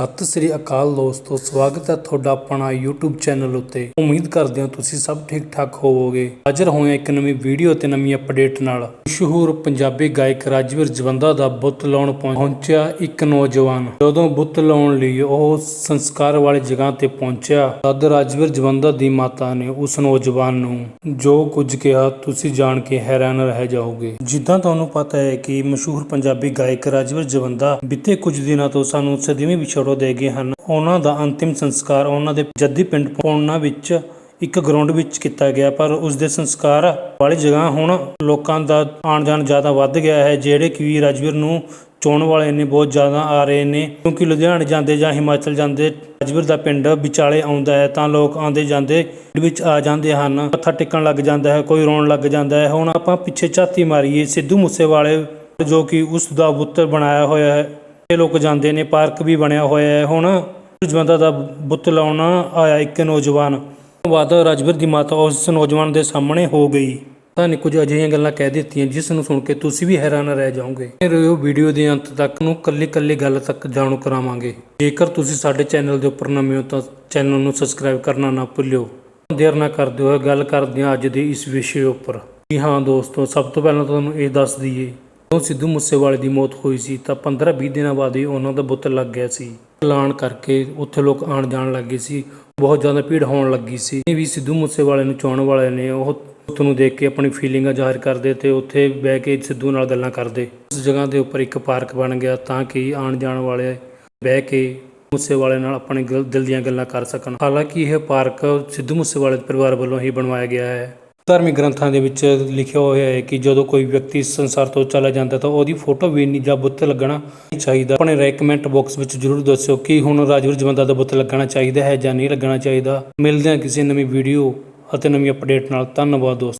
ਸਤਿ ਸ੍ਰੀ ਅਕਾਲ ਦੋਸਤੋ, ਸਵਾਗਤ ਹੈ ਤੁਹਾਡਾ ਆਪਣਾ YouTube ਚੈਨਲ ਉੱਤੇ। ਉਮੀਦ ਕਰਦੇ ਹਾਂ ਤੁਸੀਂ ਸਭ ਠੀਕ ਠਾਕ ਹੋਵੋਗੇ। ਹਾਜ਼ਰ ਹੋਏ ਇੱਕ ਨਵੀਂ ਵੀਡੀਓ ਤੇ ਨਵੀਂ ਅਪਡੇਟ ਨਾਲ। ਮਸ਼ਹੂਰ ਪੰਜਾਬੀ ਗਾਇਕ ਰਾਜਵੀਰ ਜਵੰਦਾ ਦਾ ਬੁੱਤ ਲਾਉਣ ਪਹੁੰਚਿਆ ਇੱਕ ਨੌਜਵਾਨ। ਜਦੋਂ ਬੁੱਤ ਲਾਉਣ ਲਈ ਉਹ ਸੰਸਕਾਰ ਵਾਲੀ ਜਗ੍ਹਾ ਤੇ ਪਹੁੰਚਿਆ, ਤਦ ਰਾਜਵੀਰ ਜਵੰਦਾ ਦੀ ਮਾਤਾ ਨੇ ਉਸ ਨੌਜਵਾਨ ਨੂੰ ਜੋ ਕੁਝ ਕਿਹਾ, ਤੁਸੀਂ ਜਾਣ ਕੇ ਹੈਰਾਨ ਰਹਿ ਜਾਓਗੇ। ਜਿੱਦਾਂ ਤੁਹਾਨੂੰ ਪਤਾ ਹੈ ਕਿ ਮਸ਼ਹੂਰ ਪੰਜਾਬੀ ਗਾਇਕ ਰਾਜਵੀਰ ਜਵੰਦਾ ਬੀਤੇ ਕੁਝ ਦਿਨਾਂ ਤੋਂ ਸਾਨੂੰ ਸਦੀਵੀਂ ਵਿਛੜੋ ਦੇ ਗਏ ਹਨ। ਉਹਨਾਂ ਦਾ ਅੰਤਿਮ ਸੰਸਕਾਰ ਉਹਨਾਂ ਦੇ ਜੱਦੀ ਪਿੰਡ ਪੌਣਾ ਵਿੱਚ ਇੱਕ ਗਰਾਊਂਡ ਵਿੱਚ ਕੀਤਾ ਗਿਆ, ਪਰ ਉਸ ਦੇ ਸੰਸਕਾਰ ਵਾਲੀ ਜਗ੍ਹਾ ਹੁਣ ਲੋਕਾਂ ਦਾ ਆਣ ਜਾਣ ਜ਼ਿਆਦਾ ਵੱਧ ਗਿਆ ਹੈ, ਜਿਹੜੇ ਕਿ ਰਾਜਵੀਰ ਨੂੰ ਚੋਣ ਵਾਲੇ ਨੇ ਬਹੁਤ ਜ਼ਿਆਦਾ ਆ ਰਹੇ ਨੇ। ਕਿਉਂਕਿ ਲੁਧਿਆਣੇ ਜਾਂਦੇ ਜਾਂ ਹਿਮਾਚਲ ਜਾਂਦੇ, ਰਾਜਵੀਰ ਦਾ ਪਿੰਡ ਵਿਚਾਲੇ ਆਉਂਦਾ ਹੈ, ਤਾਂ ਲੋਕ ਆਉਂਦੇ ਜਾਂਦੇ ਵਿੱਚ ਆ ਜਾਂਦੇ ਹਨ। ਮੱਥਾ ਟੇਕਣ ਲੱਗ ਜਾਂਦਾ ਹੈ, ਕੋਈ ਰੋਣ ਲੱਗ ਜਾਂਦਾ ਹੈ। ਹੁਣ ਆਪਾਂ ਪਿੱਛੇ ਝਾਤੀ ਮਾਰੀਏ, ਸਿੱਧੂ ਮੂਸੇਵਾਲੇ ਜੋ ਕਿ ਉਸ ਦਾ ਪੁੱਤਰ ਬਣਾਇਆ ਹੋਇਆ ਹੈ। ਲੋਕ ਜਾਂਦੇ ਨੇ, ਪਾਰਕ ਵੀ ਬਣਿਆ ਹੋਇਆ ਹੈ ਹੁਣ। ਜਵੰਦਾ ਦਾ ਬੁੱਤ ਲਾਉਣ ਆਇਆ ਇੱਕ ਨੌਜਵਾਨ। ਬਾਅਦ ਰਾਜਵੀਰ ਦੀ ਮਾਤਾ ਉਸ ਨੌਜਵਾਨ ਦੇ ਸਾਹਮਣੇ ਹੋ ਗਈ। ਤਾਂ ਨੇ ਕੁਝ ਅਜਿਹੀਆਂ ਗੱਲਾਂ ਕਹਿ ਦਿੱਤੀਆਂ, ਜਿਸ ਨੂੰ ਸੁਣ ਕੇ ਤੁਸੀਂ ਵੀ ਹੈਰਾਨ ਰਹਿ ਜਾਓਗੇ। ਰਹੋ ਵੀਡੀਓ ਦੇ ਅੰਤ ਤੱਕ ਨੂੰ ਕੱਲੀ ਕੱਲੀ ਗੱਲ ਤੱਕ ਜਾਣੂ ਕਰਾਵਾਂਗੇ। ਜੇਕਰ ਤੁਸੀਂ ਸਾਡੇ ਚੈਨਲ ਦੇ ਉੱਪਰ ਨਵੇਂ ਹੋ ਤਾਂ ਚੈਨਲ ਨੂੰ ਸਬਸਕ੍ਰਾਈਬ ਕਰਨਾ ਨਾ ਭੁੱਲਿਓ। ਦੇਰ ਨਾ ਕਰਦੇ ਹੋਏ ਗੱਲ ਕਰਦੇ ਹਾਂ ਅੱਜ ਦੇ ਇਸ ਵਿਸ਼ੇ ਉੱਪਰ। ਜੀ ਹਾਂ ਦੋਸਤੋ, ਸਭ ਤੋਂ ਪਹਿਲਾਂ ਤੁਹਾਨੂੰ ਇਹ ਦੱਸ ਦਈਏ ਜਦੋਂ ਸਿੱਧੂ ਮੂਸੇਵਾਲੇ ਦੀ ਮੌਤ ਹੋਈ ਸੀ ਤਾਂ 15-20 ਦਿਨਾਂ ਬਾਅਦ ਹੀ ਉਹਨਾਂ ਦਾ ਬੁੱਤ ਲੱਗ ਗਿਆ ਸੀ। ਐਲਾਨ ਕਰਕੇ ਉੱਥੇ ਲੋਕ ਆਣ ਜਾਣ ਲੱਗੇ ਸੀ। ਬਹੁਤ ਜ਼ਿਆਦਾ ਭੀੜ ਹੋਣ ਲੱਗੀ ਸੀ। ਇਹ ਵੀ ਸਿੱਧੂ ਮੂਸੇਵਾਲੇ ਨੂੰ ਚਾਹਣ ਵਾਲੇ ਨੇ। ਉਹ ਬੁੱਤ ਨੂੰ ਦੇਖ ਕੇ ਆਪਣੀ ਫੀਲਿੰਗਾਂ ਜ਼ਾਹਿਰ ਕਰਦੇ ਤੇ ਉੱਥੇ ਬਹਿ ਕੇ ਸਿੱਧੂ ਨਾਲ ਗੱਲਾਂ ਕਰਦੇ। ਉਸ ਜਗ੍ਹਾ ਦੇ ਉੱਪਰ ਇੱਕ ਪਾਰਕ ਬਣ ਗਿਆ ਤਾਂ ਕਿ ਆਣ ਜਾਣ ਵਾਲੇ ਬਹਿ ਕੇ ਮੂਸੇਵਾਲੇ ਨਾਲ ਆਪਣੇ ਗਿਲ- ਦਿਲ ਦੀਆਂ ਗੱਲਾਂ ਕਰ ਸਕਣ। ਹਾਲਾਂਕਿ ਇਹ ਪਾਰਕ ਸਿੱਧੂ ਮੂਸੇਵਾਲੇ ਦੇ ਪਰਿਵਾਰ ਵੱਲੋਂ ਹੀ ਬਣਵਾਇਆ ਗਿਆ ਹੈ। ਧਾਰਮਿਕ ਗ੍ਰੰਥਾਂ ਦੇ ਵਿੱਚ ਲਿਖਿਆ ਹੋਇਆ ਹੈ ਕਿ ਜਦੋਂ ਕੋਈ ਵਿਅਕਤੀ ਇਸ ਸੰਸਾਰ ਤੋਂ ਚਲਾ ਜਾਂਦਾ ਤਾਂ ਉਹਦੀ ਫੋਟੋ ਵੀ ਨਹੀਂ ਜਾਂ ਬੁੱਤ ਲੱਗਣਾ ਨਹੀਂ ਚਾਹੀਦਾ। ਆਪਣੇ ਰਾਏ ਕਮੈਂਟ ਬਾਕਸ ਵਿੱਚ ਜਰੂਰ ਦੱਸਿਓ ਕਿ ਹੁਣ ਰਾਜਵੀਰ ਜਵੰਦਾ ਦਾ ਬੁੱਤ ਲੱਗਣਾ ਚਾਹੀਦਾ ਹੈ ਜਾਂ ਨਹੀਂ ਲੱਗਣਾ ਚਾਹੀਦਾ। ਮਿਲਦੇ ਹਾਂ ਕਿਸੇ ਨਵੀਂ ਵੀਡੀਓ ਅਤੇ ਨਵੀਂ ਅਪਡੇਟ ਨਾਲ। ਧੰਨਵਾਦ ਦੋਸਤੋ।